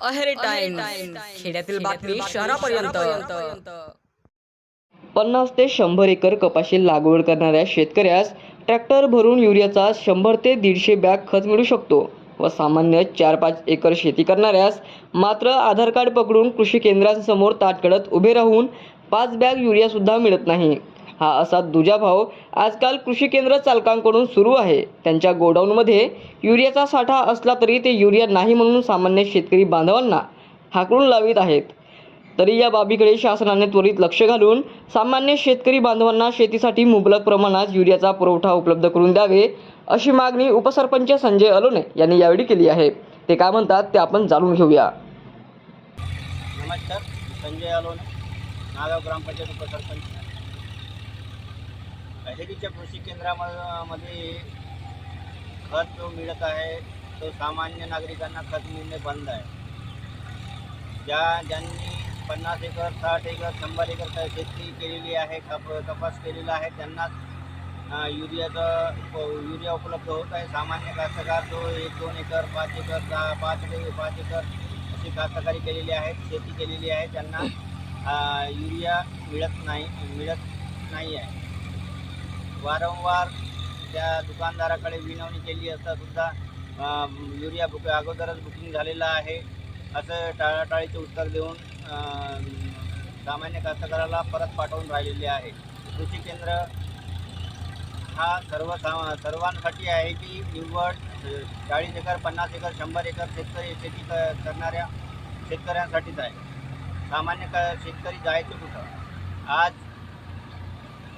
Aheri time खेड्यातील बातमी शहरापर्यंत. पन्नास ते शंभर एकर कपाशी लागवड करणाऱ्या शेतकऱ्यास ट्रॅक्टर भरून युरियाचा शंभर ते दीडशे बॅग खत मिळू शकतो व सामान्य चार पाच एकर शेती करणाऱ्यास मात्र आधार कार्ड पकडून कृषी केंद्रांसमोर ताटकळत उभे राहून पाच बॅग युरियासुद्धा मिळत नाही. हा असा दुजाभाव आजकाल कृषी केंद्र चालकांकडून सुरू आहे. त्यांच्या गोडाऊनमध्ये युरियाचा साठा असला तरी ते युरिया नाही म्हणून सामान्य शेतकरी बांधवांना हाकलून लावित आहेत. तरी या बाबीकडे शासनाने त्वरित लक्ष घालून सामान्य शेतकरी बांधवांना शेतीसाठी मुबलक प्रमाणात युरियाचा पुरवठा उपलब्ध करून द्यावे अशी मागणी उपसरपंच संजय अलोने यांनी यावेळी केली आहे. ते काय म्हणतात ते आपण जाणून घेऊया. नमस्कार संजय अलोने नागाव ग्रामपंचायत उपसरपंच. अहेरीच्या कृषी केंद्रामध्ये खत जो मिळत आहे तो सामान्य नागरिकांना खत मिळणे बंद आहे. ज्या ज्यांनी पन्नास एकर साठ एकर शंभर एकर शेती केलेली आहे कप कपास केलेला आहे त्यांनाच युरियाचं युरिया उपलब्ध होत आहे. सामान्य कास्तकार जो एक दोन एकर पाच एकर दहा पाच पाच एकर अशी कास्तकारी केलेली आहे शेती केलेली आहे त्यांना युरिया मिळत नाही मिळत नाही आहे. वारंवार त्या दुकानदाराकडे विनवणी केली असता सुद्धा युरिया बुक अगोदरच बुकिंग झालेलं आहे. असं टाळाटाळीचे उत्तर देऊन सामान्य कास्तकाराला परत पाठवून राहिलेले आहे. कृषी केंद्र हा सर्व सा सर्वांसाठी आहे की निव्वळ चाळीस एकर पन्नास एकर शंभर एकर शेतकरी शेती क करणाऱ्या शेतकऱ्यांसाठीच आहे. सामान्य क शेतकरी जायचं कुठं? आज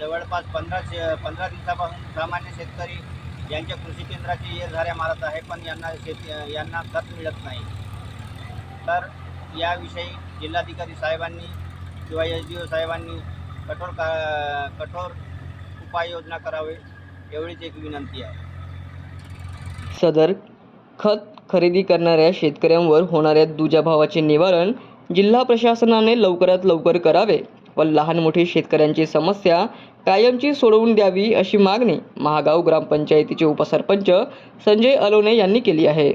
जवळपास पंधरा शे पंधरा दिवसापासून सामान्य शेतकरी यांच्या कृषी केंद्राची ये झाऱ्या मारत आहे पण यांना शेती यांना खत मिळत नाही. तर याविषयी जिल्हाधिकारी साहेबांनी किंवा एस डी ओ साहेबांनी कठोर का कठोर उपाययोजना करावे एवढीच एक विनंती आहे. सदर खत खरेदी करणाऱ्या शेतकऱ्यांवर होणाऱ्या दुजाभावाचे निवारण जिल्हा प्रशासनाने लवकरात लवकर करावे. व लहान मोठी शेतकऱ्यांची समस्या कायमची सोडवून द्यावी अशी मागणी महागाव ग्रामपंचायतीचे उपसरपंच संजय अलोने यांनी केली आहे.